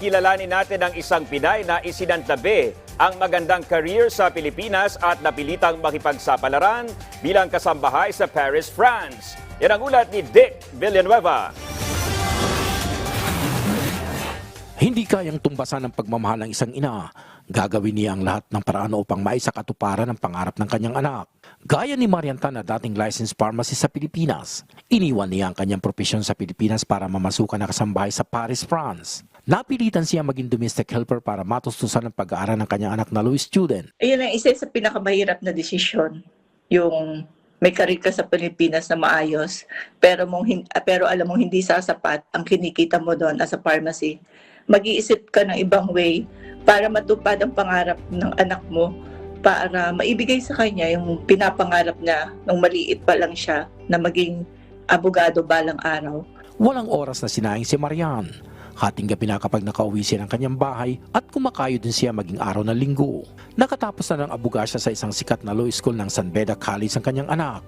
kilalanin natin ang isang Pinay na isinantabi ang magandang career sa Pilipinas at napilitang makipagsapalaran bilang kasambahay sa Paris, France. Yan ang ulat ni Dick Villanueva. Hindi kayang tumbasan ang pagmamahal ng isang ina. Gagawin niya ang lahat ng paraan upang maisakatuparan ang pangarap ng kanyang anak. Gaya ni Marianta na dating licensed pharmacist sa Pilipinas. Iniwan niya ang kanyang profesyon sa Pilipinas para mamasukan na kasambahay sa Paris, France. Napilitan siya maging domestic helper para matustusan ang pag-aaral ng kanyang anak na law student. Ayun ang isa sa pinakamahirap na desisyon. Yung may karir ka sa Pilipinas na maayos, pero, mong, ah, pero alam mong hindi sasapat ang kinikita mo doon as a pharmacy. Mag-iisip ka ng ibang way para matupad ang pangarap ng anak mo para maibigay sa kanya yung pinapangarap niya nung maliit pa lang siya na maging abogado balang araw. Walang oras na sinaing si Marian. Hating gabi na kapag nakauwi siya ng kanyang bahay at kumakayo din siya maging araw ng linggo. Nakatapos na ng abugasya sa isang sikat na law school ng San Beda College ang kanyang anak.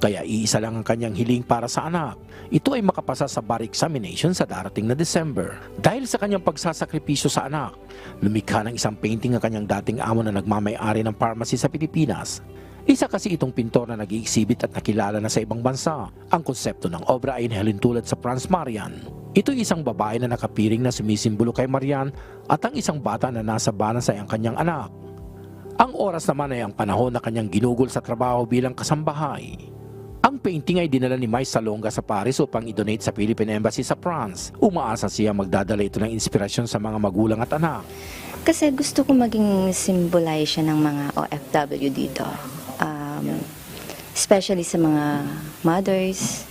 Kaya iisa lang ang kanyang hiling para sa anak. Ito ay makapasa sa bar examination sa darating na December. Dahil sa kanyang pagsasakripisyo sa anak, lumikha ng isang painting ang kanyang dating amo na nagmamay-ari ng pharmacy sa Pilipinas. Isa kasi itong pintor na nag-iexhibit at nakilala na sa ibang bansa. Ang konsepto ng obra ay inhalin tulad sa Franz Marian. Ito isang babae na nakapiring na sumisimbolo kay Marian at ang isang bata na nasa banas ay ang kanyang anak. Ang oras naman ay ang panahon na kanyang ginugol sa trabaho bilang kasambahay. Ang painting ay dinala ni Mai Salonga sa Paris upang i-donate sa Philippine Embassy sa France. Umaasa siya magdadala ito ng inspirasyon sa mga magulang at anak. Kasi gusto ko maging symbolize siya ng mga OFW dito. Um, especially sa mga mothers.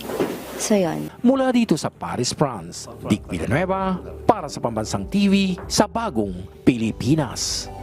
So, yon. Mula dito sa Paris, France, Dick Villanueva para sa Pambansang TV sa Bagong Pilipinas.